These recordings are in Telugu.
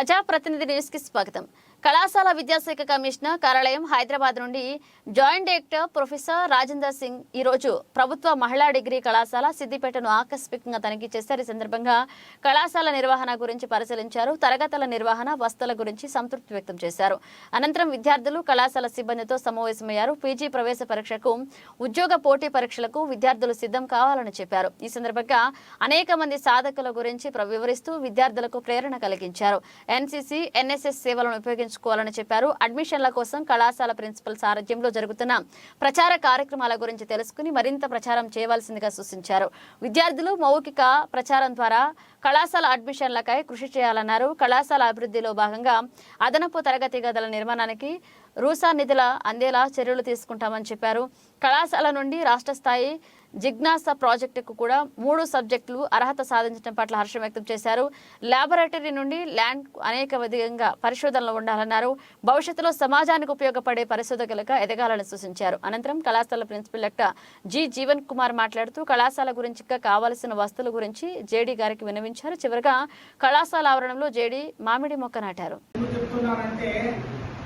ప్రజాప్రతినిధి న్యూస్కి స్వాగతం. కళాశాల విద్యాశాఖ కమిషనర్ కార్యాలయం హైదరాబాద్ నుండి joint director professor Rajender Singh ఈ రోజు ప్రభుత్వ మహిళా డిగ్రీ కళాశాల సిద్దిపేటను ఆకస్మికంగా తనిఖీ చేశారు. ఈ సందర్భంగా కళాశాల నిర్వహణ గురించి పరిశీలించారు. తరగతుల నిర్వహణ వస్తుల గురించి సంతృప్తి వ్యక్తం చేశారు. అనంతరం విద్యార్థులు కళాశాల సిబ్బందితో సమావేశమయ్యారు. పీజీ ప్రవేశ పరీక్షకు ఉద్యోగ పోటీ పరీక్షలకు విద్యార్థులు సిద్ధం కావాలని చెప్పారు. ఈ సందర్భంగా అనేక మంది సాధకుల గురించి ప్ర- వివరిస్తూ విద్యార్థులకు ప్రేరణ కలిగించారు. ఎన్సీసీ ఎన్ఎస్ఎస్ సేవలను ఉపయోగించుకోవాలని చెప్పారు. అడ్మిషన్ల కోసం కళాశాల ప్రిన్సిపల్ సారథ్యంలో జరుగుతున్న ప్రచార కార్యక్రమాల గురించి తెలుసుకుని మరింత ప్రచారం చేయవలసిందిగా సూచించారు. విద్యార్థులు మౌఖిక ప్రచారం ద్వారా కళాశాల అడ్మిషన్లకై కృషి చేయాలన్నారు. కళాశాల అభివృద్ధిలో భాగంగా అదనపు తరగతి గదుల నిర్మాణానికి రూసా నిధుల అందేలా చర్యలు తీసుకుంటామని చెప్పారు. కళాశాల నుండి రాష్ట్ర స్థాయి జిజ్ఞాస ప్రాజెక్టుకు కూడా మూడు సబ్జెక్టులు అర్హత సాధించడం పట్ల హర్షం వ్యక్తం చేశారు. ల్యాబొరేటరీ నుండి ల్యాండ్ అనేక విధంగా పరిశోధనలు ఉండాలన్నారు. భవిష్యత్తులో సమాజానికి ఉపయోగపడే పరిశోధకులుగా ఎదగాలని సూచించారు. అనంతరం కళాశాల principal doctor G Jeevan Kumar మాట్లాడుతూ కళాశాల గురించి కావాల్సిన వస్తువుల గురించి జేడీ గారికి వినవించారు చివరగా కళాశాల ఆవరణంలో జేడీ మామిడి మొక్క నాటారు. ఎందుకు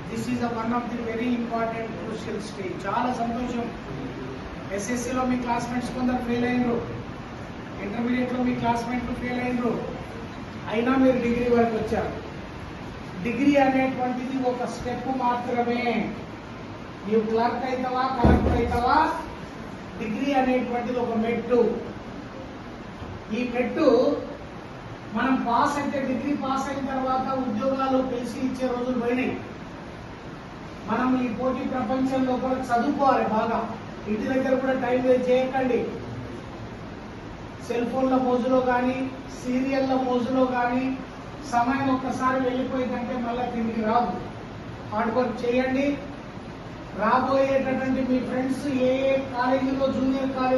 this is one of the very important crucial stage చాలా సంతోషం. ఎస్ఎస్సిలో మీ క్లాస్మేట్స్ కొందరు ఫెయిల్ అయినరు. ఇంటర్మీడియట్లో మీ క్లాస్మేట్లు ఫెయిల్ అయినరు. అయినా మీరు డిగ్రీ వరకు వచ్చారు. డిగ్రీ అనేటువంటిది ఒక స్టెప్ మాత్రమే. నీవు క్లర్క్ అవుతావా కలెక్టర్ అవుతావా డిగ్రీ అనేటువంటిది ఒక మెట్టు. ఈ మెట్టు మనం పాస్ అయితే డిగ్రీ పాస్ అయిన తర్వాత ఉద్యోగాలు పిలిచి ఇచ్చే రోజులు పోయినాయి. మనం ఈ పోటీ ప్రపంచంలో కూడా చదువుకోవాలి బాగా. ఇంటి దగ్గర కూడా టైం వేస్ట్ చేయకండి. సెల్ ఫోన్ల మోజులో కానీ సీరియల్ల మోజులో కానీ సమయం ఒక్కసారి వెళ్ళిపోయిందంటే మళ్ళీ తిరిగి రాదు. హార్డ్ వర్క్ చేయండి. రాబోయేటటువంటి మీ ఫ్రెండ్స్ ఏ ఏ కాలేజీలో జూనియర్ కాలేజ్